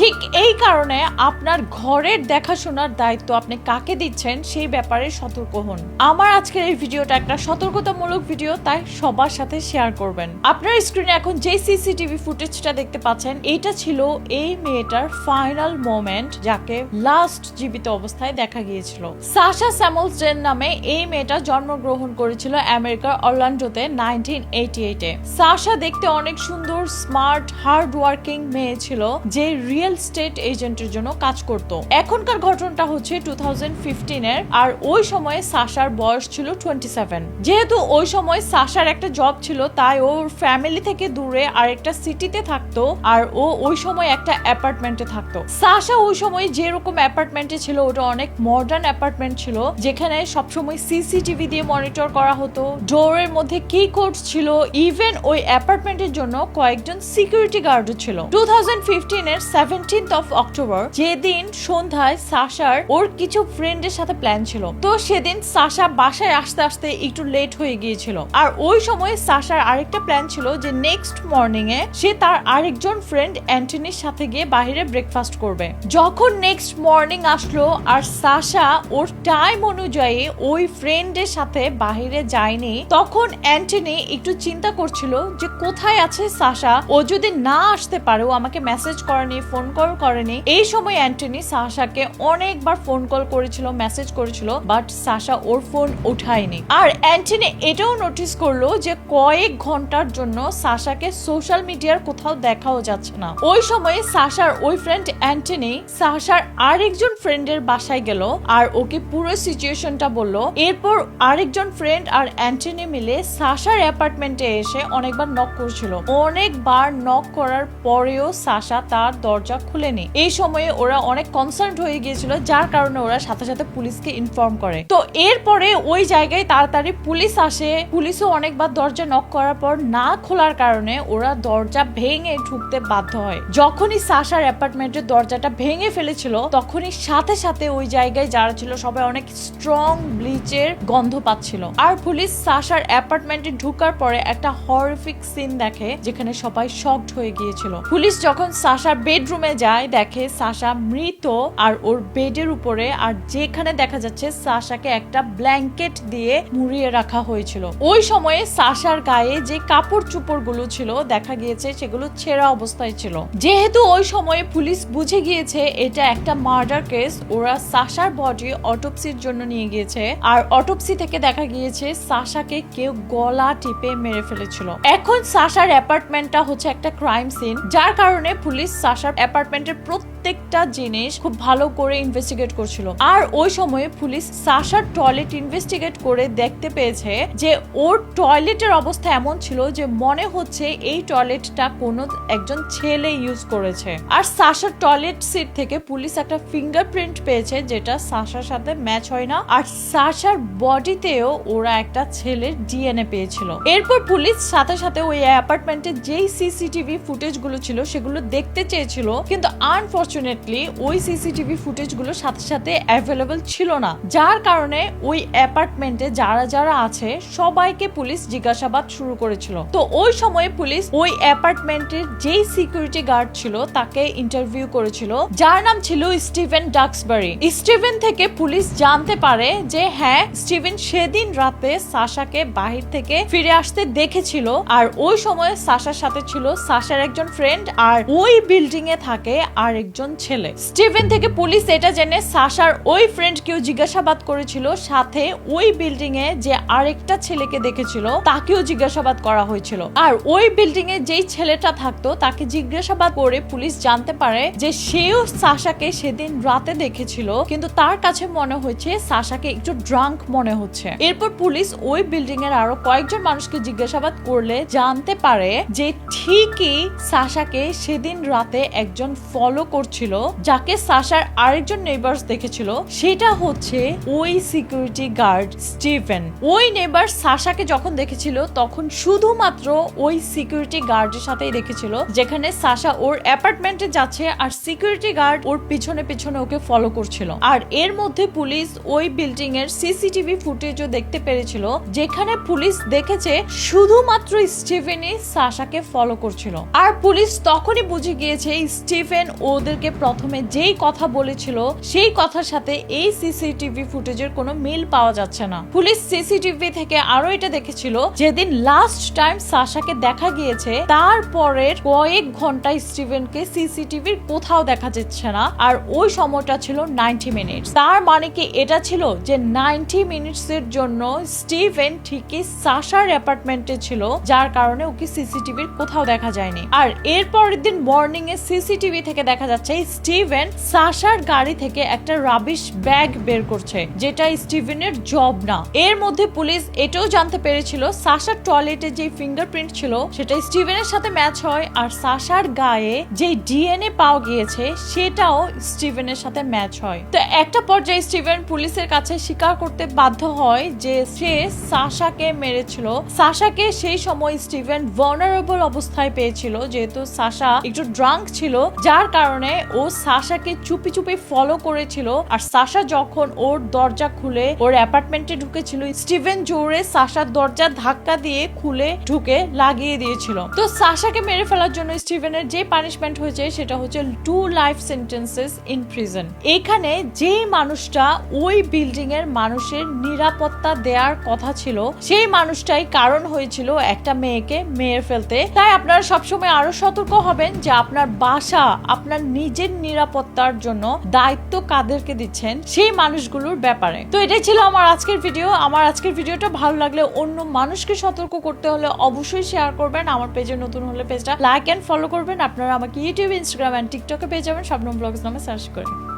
ঠিক এই কারণে আপনার ঘরের দেখাশোনার দায়িত্ব আপনি কাকে দিচ্ছেন সেই ব্যাপারে সতর্ক হন। আমার আজকের এই ভিডিওটা একটা সতর্কতামূলক ভিডিও, তাই সবার সাথে শেয়ার করবেন। আপনার স্ক্রিনে এখন যে সিসিটিভি ফুটেজটা দেখতে পাচ্ছেন এটা ছিল এই মেয়েটার ফাইনাল মোমেন্ট, যাকে লাস্ট জীবিত অবস্থায় দেখা গিয়েছিল। সাশা স্যামলসডেন নামে এই মেয়েটা জন্মগ্রহণ করেছিল আমেরিকার অরল্যান্ডোতে নাইনটিন এইটি এইটে। সাশা দেখতে অনেক সুন্দর, স্মার্ট হার্ড ওয়ার্কিং মেয়ে ছিল, যে রিয়েল স্টেট এজেন্টের জন্য কাজ করত। এখনকার ঘটনাটা হচ্ছে টু এর আর ওই সময়ে সাশার বয়স ছিল টোয়েন্টি সেভেন যেহেতু ওই সময় সাশার একটা জব ছিল, তাই ওর ফ্যামিলি থেকে দূরে আরেকটা সিটিতে থাকতো, আর ও ওই সময় একটা অ্যাপার্টমেন্টে থাকতো। সাশা ওই সময় যেরকম অ্যাপার্টমেন্টে ছিল, ওটা অনেক মডার্ন অ্যাপার্টমেন্ট ছিল, যেখানে সবসময় সিসিটিভি দিয়ে মনিটর করা হতো ডোরের মধ্যে কি কোর্স ছিল ইভেন ওই অ্যাপার্টমেন্টের জন্য কয়েকজন সিকিউরিটি গার্ডও ছিল। টু থাউজেন্ড এর সেভেন্টিন্থ অফ অক্টোবর যেদিন সন্ধ্যায় সাশার ওর কিছু ফ্রেন্ডের সাথে প্ল্যান ছিল। তো সেদিন সাশা বাসায় আসতে আসতে একটু লেট হয়ে গিয়েছিল। আর ওই সাশার আরেকটা প্ল্যান ছিল যে নেক্সট মর্নিং এ সে তার আরেকজন ফ্রেন্ড অ্যান্টনির সাথে গিয়ে বাইরে ব্রেকফাস্ট করবে। যখন নেক্সট মর্নিং আসলো আর সাশা ওর টাইম অনুযায়ী ওই ফ্রেন্ডের সাথে বাইরে যায়নি, তখন অ্যান্টনি একটু চিন্তা করছিল যে কোথায় আছে সাশা? ও যদি না আসতে পারে আমাকে মেসেজ করেনি ফোন কল করেনি। এই সময় অ্যান্টনি সাশাকে অনেকবার ফোন কল করেছিল, মেসেজ করেছিল, বাট সাশা ওর ফোন উঠায়নি। আর অ্যান্টনি এটাও নোটিস করল যে কয়েক ঘণ্টার জন্য সাশাকে সোশ্যাল মিডিয়ার কোথাও দেখাও যাচ্ছে না। ওই সময়ে সাশার ওই ফ্রেন্ড অ্যান্টনি সাশার আরেকজন ফ্রেন্ডের বাসায় গেল আর ওকে পুরো সিচুয়েশনটা বলল। এরপর আরেকজন ফ্রেন্ড আর অ্যান্টনি মিলে সাশার অ্যাপার্টমেন্টে এসে অনেকবার নক করছিল। অনেকবার নক করার পরেও সাশা তার দরজা খুলেনি। এই সময়ে ওরা অনেক কনসার্ন হয়ে গিয়েছিল, যার কারণে ওরা সাথে সাথে পুলিশকে ইনফর্ম করে। তো এরপরে ওই জায়গায় তাড়াতাড়ি পুলিশ আসে। পুলিশও অনেকবার দরজা নক করার পর না খোলার কারণে ওরা দরজা ভেঙে ঢুকতে বাধ্য হয়। যখনই সাশার অ্যাপার্টমেন্টের দরজাটা ভেঙে ফেলেছিল, তখনই সাথে সাথে ওই জায়গায় যারা ছিল সবাই অনেক স্ট্রং ব্লিচের গন্ধ পাচ্ছিল। আর পুলিশ সাশার অ্যাপার্টমেন্টে ঢুকার পরে একটা হরফিক সিন দেখে, যেখানে সবাই শকড হয়ে গিয়েছিল। পুলিশ যখন সাশার বেডরুমে যায়, দেখে সাশা মৃত আর ওর বেডের উপরে, আর যেখানে দেখা যাচ্ছে সাশাকে একটা ব্ল্যাঙ্কেট দিয়ে মুড়িয়ে রাখা হয়েছিল। ওই সময়ে সাশার গায়ে যে কাপড় চুপড়গুলো ছিল, দেখা গিয়েছে সেগুলো ছেঁড়া অবস্থায় ছিল। যেহেতু ওই সময়ে পুলিশ বুঝে গিয়েছে এটা একটা মার্ডার কেস, ওরা সাশার বডি অটোপসির জন্য নিয়ে গিয়েছে, আর অটোপসি থেকে দেখা গিয়েছে সাশাকে কেউ গলা টিপে মেরে ফেলেছিল। এখন সাশার অ্যাপার্টমেন্টটা হচ্ছে একটা ক্রাইম সিন, যার কারণে পুলিশ সাশার অ্যাপার্টমেন্টের প্রত্যেকটা জিনিস খুব ভালো করে ইনভেস্টিগেট করছিল। আর ওই সময়ে পুলিশ সাশার টয়লেট ইনভেস্টিগেট করে দেখতে পেয়েছে যে ওর টয়লেটের অবস্থা এমন ছিল যে মনে হচ্ছে এই টয়লেটটা কোনো একজন ছেলে ইউজ করেছে। আর সাশার টয়লেট সিট থেকে পুলিশ একটা ফিঙ্গারপ্রিন্ট পেয়েছে যেটা সাশার সাথে ম্যাচ হয় না। আর সাশার বডিতেও ওরা একটা ছেলের ডিএনএ পেয়েছিল। এরপর পুলিশ সাথে সাথে ওই অ্যাপার্টমেন্টের যেই সিসিটিভি ফুটেজগুলো ছিল সেগুলো দেখতে চেয়েছিল। কিন্তু আনফর্চুনেটলি ওই সিসিটিভি ফুটেজগুলো সাথে সাথে অ্যাভেলেবল ছিল না। যার কারণে ওই অ্যাপার্টমেন্টে যারা যারা আছে, সবাইকে পুলিশ জিজ্ঞাসাবাদ শুরু করেছিল। তো ওই সময়ে পুলিশ ওই অ্যাপার্টমেন্টের যেই সিকিউরিটি গার্ড ছিল, তাকে ইন্টারভিউ করেছিল। যার নাম ছিল স্টিভেন ডাক্সবারি। স্টিভেন থেকে পুলিশ জানতে পারে যে হ্যাঁ স্টিভেন সেদিন রাতে সাশাকে বাহির থেকে ফিরে আসতে দেখেছিল। আর ওই সময় সাশার সাথে ছিল সাশার একজন ফ্রেন্ড আর ওই বিল্ডিং এ থাকে আর একজন ছেলে। স্টিভেন থেকে পুলিশ এটা জেনে সাশার ওই ফ্রেন্ড কেউ জিজ্ঞাসাবাদ করেছিল, সাথে ওই বিল্ডিং এ যে আরেকটা ছেলেকে দেখেছিল, তাকেও জিজ্ঞাসাবাদ করা হয়েছিল। আর ওই বিল্ডিং এ যেই ছেলেটা থাকতো, তাকে জিজ্ঞাসাবাদ করে পুলিশ জানতে পারে যে সেও সাশাকে সেদিন রাতে দেখেছিল, কিন্তু তার কাছে মনে হয়েছে সাশাকে একটু ড্রাঙ্ক মনে হচ্ছে। এরপর পুলিশ ওই বিল্ডিং এর আরও কয়েকজন মানুষকে জিজ্ঞাসাবাদ করলে জানতে পারে যে ঠিকই সাশাকে সেদিন রাতে একজন ফলো করছিল, যাকে সাশার আরেকজন নেবার্স দেখেছিল, সেটা হচ্ছে ওই সিকিউরিটি গার্ড স্টিফেন। ওই নেবার সাশাকে যখন দেখেছিল, তখন শুধুমাত্র ওই সিকিউরিটি গার্ডের সাথেই দেখেছিল, যেখানে সাশা ওর অ্যাপার্টমেন্টে যাচ্ছে আর সিকিউরিটি গার্ড ওর পিছনে পিছনে ওকে ফলো করছিল। আর এর মধ্যে পুলিশ ওই বিল্ডিং এর সিসিটিভি ফুটেজও দেখতে পেরেছিল, যেখানে পুলিশ দেখেছে শুধুমাত্র স্টিভেনই সাশাকে ফলো করছিল। আর পুলিশ তখনই বুঝে গিয়েছে, স্টিফেন ওদেরকে প্রথমে যেই কথা বলেছিল, সেই কথার সাথে এই সিসিটিভি ফুটেজের কোনো মিল পাওয়া যাচ্ছে না। পুলিশ সিসিটিভি থেকে আরও এটা দেখেছিল, যেদিন লাস্ট টাইম সাশাকে দেখা গিয়েছে তারপরের কয়েক ঘন্টায় স্টিভেনকে সিসিটিভির কোথাও দেখা যাচ্ছে না, আর ওই সময়টা ছিল নাইনটি মিনিটস তার মানে কি এটা ছিল যে নাইনটি মিনিটস এর জন্য স্টিভেন ঠিকই সাশার অ্যাপার্টমেন্টে ছিল, যার কারণে ওকে সিসিটিভির কোথাও দেখা যায়নি। আর এরপরের দিন মর্নিং এ সিসিটিভি থেকে দেখা যাচ্ছে স্টিভেন সাশার গাড়ি থেকে একটা রাবিশ ব্যাগ বের করছে, যেটা স্টিভেনের জব না। এর মধ্যে পুলিশ এটাও জানতে পেরেছিল, সাশার টয়লেটে যে ফিঙ্গারপ্রিন্ট ছিল, সেটা স্টিভেনের সাথে ম্যাচ হয়, আর সাশার গায়ে যে ডিএনএ পাওয়া গিয়েছে, সেটাও স্টিভেনের সাথে ম্যাচ হয়। তো একটা পর্যায়ে স্টিভেন পুলিশের কাছে স্বীকার করতে বাধ্য হয় যে সে সাশাকে মেরেছিল। সাশাকে সেই সময় স্টিভেন ভার্নারেবল অবস্থায় পেয়েছিল, যেহেতু সাশা একটু ড্রাঙ্ক ছিল, যার কারণে ও সাশাকে চুপি চুপি ফলো করেছিল। আর সাশা যখন ওর দরজা খুলে, ওর অ্যাপার্টমেন্টে ঢুকেছিল স্টিভেন জোরে সাশার দরজা ধাক্কা দিয়ে খুলে ঢুকে লাগিয়ে দিয়েছিল। তো সাশাকে মেরে ফেলার জন্য স্টিভেনের যে পানিশমেন্ট হয়েছে, সেটা হচ্ছে two life sentences in prison এখানে যে মানুষটা ওই বিল্ডিং এর মানুষের নিরাপত্তা দেওয়ার কথা ছিল, সেই মানুষটাই কারণ হয়েছিল একটা মেয়েকে মেরে ফেলতে। তাই আপনারা সবসময় আরও সতর্ক হবেন যে আপনার বাসা, আপনার নিজের নিরাপত্তার জন্য দায়িত্ব কাদেরকে দিচ্ছেন সেই মানুষগুলোর ব্যাপারে। তো এটাই ছিল আমার আজকের ভিডিও আমার আজকের ভিডিওটা ভালো লাগলে অন্য মানুষকে সতর্ক করতে হলে অবশ্যই শেয়ার করবেন। আমার পেজে নতুন হলে পেজটা লাইক অ্যান্ড ফলো করবেন। আপনারা আমাকে ইউটিউব ইনস্টাগ্রাম অ্যান্ড টিকটকে পেয়ে যাবেন। স্বপ্ন ব্লগস নামে সার্চ করে।